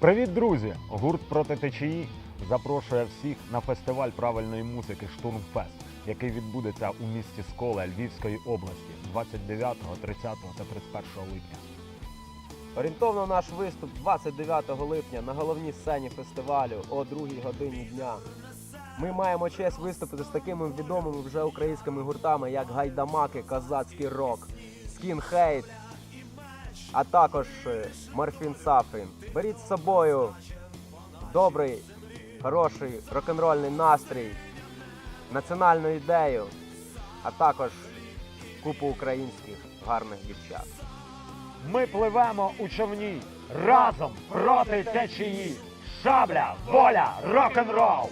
Привіт, друзі! Гурт проти течії запрошує всіх на фестиваль правильної музики Штурмфест, який відбудеться у місті Скола Львівської області 29, 30 та 31 липня. Орієнтовно наш виступ 29 липня на головній сцені фестивалю о 2 годині дня. Ми маємо честь виступити з такими відомими вже українськими гуртами, як Гайдамаки, Козацький рок, Скінхейт, а також е, Морфін Сафін. Беріть з собою добрий, хороший рок-н-рольний настрій, національну ідею, а також купу українських гарних дівчат. Ми пливемо у човні разом проти течії. Шабля, воля, рок-н-рол!